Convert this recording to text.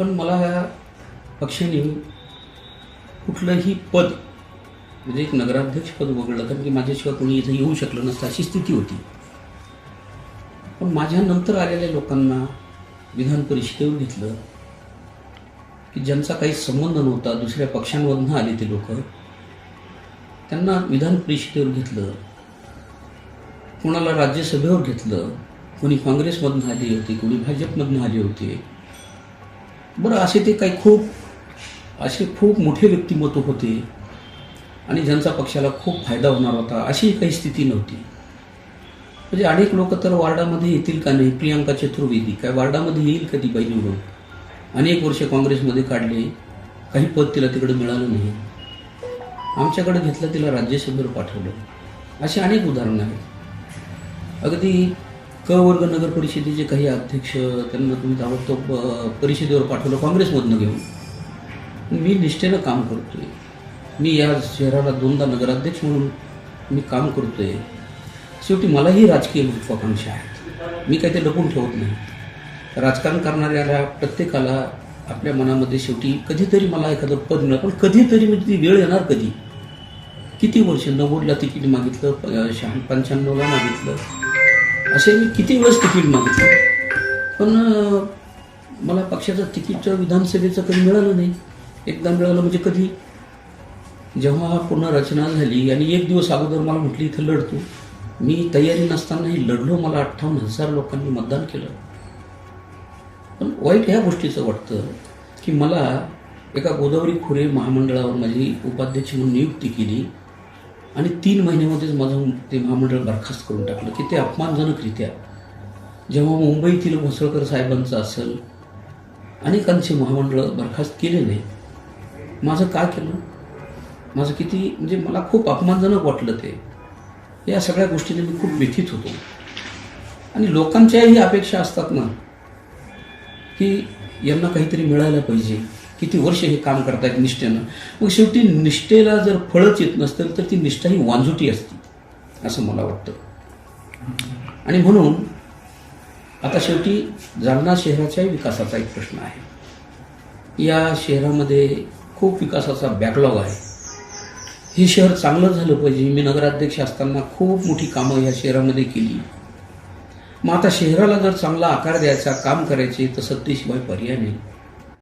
पण मला पक्षाने कुठलंही पद म्हणजे एक नगराध्यक्ष पद वगळलं कारण की माझ्याशिवाय कोणी इथं येऊ शकलं नसतं अशी स्थिती होती. पण माझ्यानंतर आलेल्या लोकांना विधान परिषदेवर घेतलं की ज्यांचा काही संबंध नव्हता दुसऱ्या पक्षांमधनं आले ते लोक त्यांना विधान परिषदेवर घेतलं कोणाला राज्यसभेवर घेतलं कोणी काँग्रेसमधनं आले होते कोणी भाजपमधनं आले होते बरं असे ते काही खूप असे खूप मोठे व्यक्तिमत्व होते आणि ज्यांचा पक्षाला खूप फायदा होणार होता अशी काही स्थिती नव्हती. म्हणजे अनेक लोक तर वार्डामध्ये येतील का नाही प्रियांका चतुर्वेदी काय वार्डामध्ये येईल का ती बाई निवडून? अनेक वर्ष काँग्रेसमध्ये काढले काही पद तिला तिकडे मिळालं नाही. आमच्याकडे घेतलं तिला राज्यसभेवर पाठवलं. अशी अनेक उदाहरणं आहेत. अगदी क वर्ग नगर परिषदेचे काही अध्यक्ष त्यांना तुम्ही ताबडतोब परिषदेवर पाठवलं काँग्रेसमधनं घेऊन. मी निष्ठेनं काम करतोय. मी या शहराला दोनदा नगराध्यक्ष म्हणून मी काम करतोय. शेवटी मलाही राजकीय महत्वाकांक्षा आहेत. मी काही ते लपून ठेवत नाही. राजकारण करणाऱ्याला प्रत्येकाला आपल्या मनामध्ये शेवटी कधीतरी मला एखादं पद मिळालं पण कधीतरी म्हणजे ती वेळ येणार कधी? किती वर्ष नव्वदला तिकीट मागितलं प- शहा- पंच्याण्णवला मागितलं असे मी किती वेळेस तिकीट मागितलं. पण मला पक्षाचं तिकीटचं विधानसभेचं कधी मिळालं नाही. एकदा मिळालं म्हणजे कधी? जेव्हा पुनर्रचना झाली आणि एक दिवस अगोदर मला म्हटली इथं लढतो. मी तयारी नसतानाही लढलो मला अठ्ठावन्न हजार लोकांनी मतदान केलं. पण वाईट ह्या गोष्टीचं वाटतं की मला एका गोदावरी खोरे महामंडळावर माझी उपाध्यक्ष म्हणून नियुक्ती केली. आणि तीन महिन्यामध्येच माझं ते महामंडळ बरखास्त करून टाकलं की ते अपमानजनकरित्या जेव्हा मुंबईतील भोसळकर साहेबांचं असेल अनेकांचे महामंडळ बरखास्त केले नाही माझं काय केलं? माझं किती म्हणजे मला खूप अपमानजनक वाटलं ते. या सगळ्या गोष्टीने मी खूप व्यथित होतो. आणि लोकांच्याही अपेक्षा असतात ना की यांना काहीतरी मिळायला पाहिजे. किती वर्ष हे काम करतायत निष्ठेनं? मग शेवटी निष्ठेला जर फळच येत नसतील तर ती निष्ठा ही वांझुटी असते असं मला वाटतं. आणि म्हणून आता शेवटी जालना शहराच्याही विकासाचा एक प्रश्न आहे. या शहरामध्ये खूप विकासाचा बॅकलॉग आहे. हे शहर चांगलं झालं पाहिजे. मी नगराध्यक्ष असताना खूप मोठी कामं या शहरामध्ये केली. मग आता शहराला जर चांगला आकार द्यायचा काम करायचे तर सत्तेशिवाय पर्याय नाही.